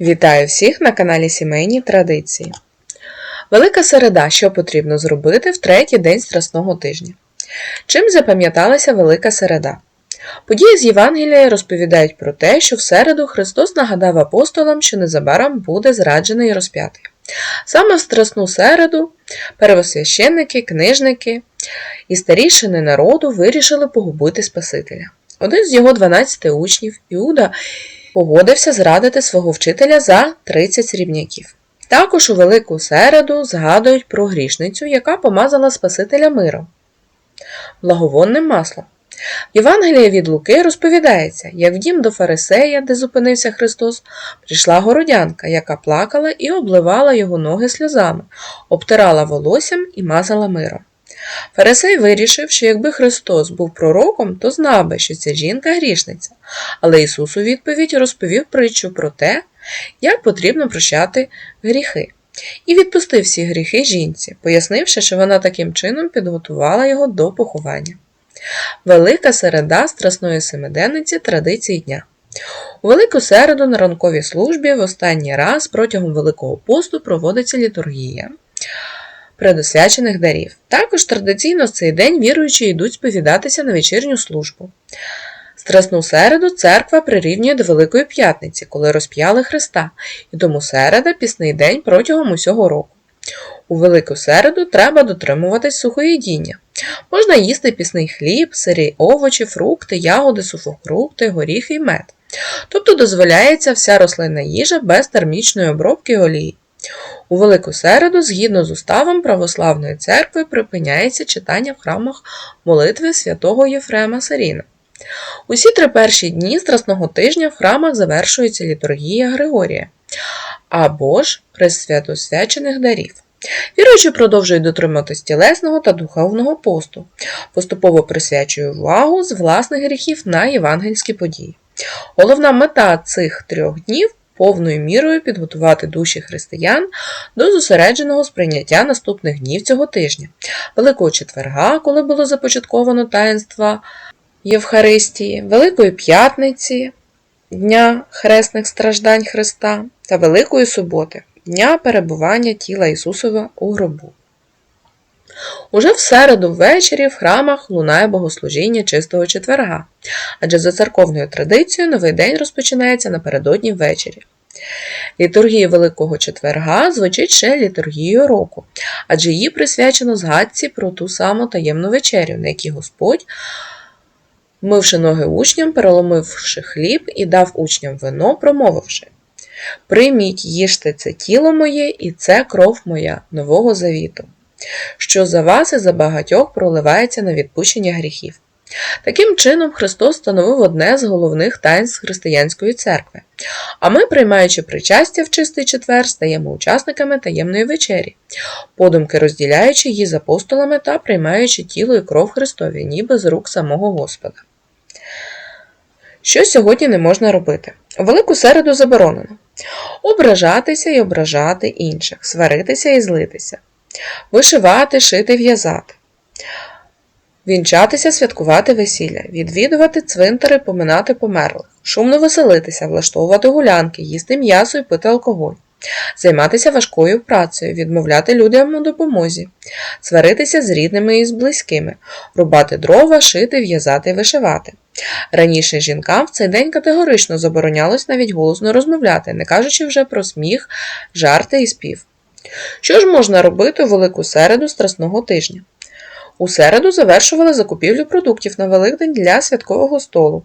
Вітаю всіх на каналі Сімейні Традиції. Велика середа, що потрібно зробити в третій день Страсного тижня. Чим запам'яталася Велика середа? Події з Євангелія розповідають про те, що в середу Христос нагадав апостолам, що незабаром буде зраджений і розп'ятий. Саме в Страсну середу первосвященники, книжники і старішини народу вирішили погубити Спасителя. Один з його 12 учнів, Іуда, погодився зрадити свого вчителя за 30 срібняків. Також у Велику середу згадують про грішницю, яка помазала Спасителя миром, благовонним маслом. В Євангелії від Луки розповідається, як в дім до Фарисея, де зупинився Христос, прийшла городянка, яка плакала і обливала його ноги сльозами, обтирала волоссям і мазала миром. Фарисей вирішив, що якби Христос був пророком, то знав би, що ця жінка грішниця, але Ісус у відповідь розповів притчу про те, як потрібно прощати гріхи, і відпустив всі гріхи жінці, пояснивши, що вона таким чином підготувала його до поховання. Велика середа Страсної Семиденниці традиції дня. У Велику середу на ранковій службі в останній раз протягом Великого посту проводиться літургія предосвячених дарів. Також традиційно в цей день віруючі йдуть сповідатися на вечірню службу. Страсну середу церква прирівнює до Великої П'ятниці, коли розп'яли Христа, і тому середа пісний день протягом усього року. У Велику середу треба дотримуватись сухоїдіння. Можна їсти пісний хліб, сирі овочі, фрукти, ягоди, сухофрукти, горіхи і мед. Тобто дозволяється вся рослинна їжа без термічної обробки олії. У Велику середу, згідно з уставом Православної церкви, припиняється читання в храмах молитви святого Єфрема Саріна. Усі три перші дні Страсного тижня в храмах завершується літургія Григорія або ж пресвятосвячених дарів. Віруючі продовжують дотриматись тілесного та духовного посту, поступово присвячує увагу з власних гріхів на євангельські події. Головна мета цих трьох днів повною мірою підготувати душі християн до зосередженого сприйняття наступних днів цього тижня, Великого четверга, коли було започатковано таїнство Євхаристії, Великої П'ятниці, Дня Хресних страждань Христа та Великої суботи, Дня перебування тіла Ісусова у гробу. Уже в середу ввечері в храмах лунає богослужіння чистого четверга, адже за церковною традицією новий день розпочинається напередодні ввечері. Літургія Великого четверга звучить ще літургією року, адже її присвячено згадці про ту саму таємну вечерю, на якій Господь, мивши ноги учням, переломивши хліб і дав учням вино, промовивши Прийміть, їжте це тіло моє, і це кров моя нового завіту що за вас і за багатьох проливається на відпущення гріхів. Таким чином, Христос становив одне з головних таїнств християнської церкви, а ми, приймаючи причастя в чистий четвер, стаємо учасниками таємної вечері, подумки розділяючи її з апостолами та приймаючи тіло і кров Христові, ніби з рук самого Господа. Що сьогодні не можна робити? Велику середу заборонено ображатися і ображати інших, сваритися і злитися, вишивати, шити, в'язати, вінчатися, святкувати весілля, відвідувати цвинтари, поминати померлих, шумно веселитися, влаштовувати гулянки, їсти м'ясо і пити алкоголь, займатися важкою працею, відмовляти людям у допомозі, сваритися з рідними і з близькими, рубати дрова, шити, в'язати вишивати. Раніше жінкам в цей день категорично заборонялось навіть голосно розмовляти, не кажучи вже про сміх, жарти і спів. Що ж можна робити у Велику середу Страсного тижня? У середу завершували закупівлю продуктів на Великдень для святкового столу,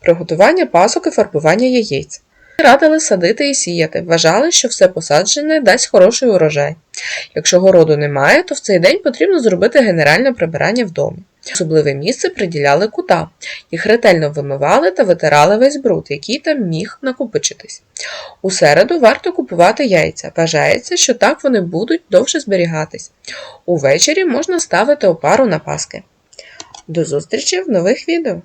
приготування пасок і фарбування яєць. Радили садити і сіяти, вважали, що все посаджене дасть хороший урожай. Якщо городу немає, то в цей день потрібно зробити генеральне прибирання в домі. Особливе місце приділяли кута, їх ретельно вимивали та витирали весь бруд, який там міг накопичитись. У середу варто купувати яйця. Вважається, що так вони будуть довше зберігатись. Увечері можна ставити опару на паски. До зустрічі в нових відео!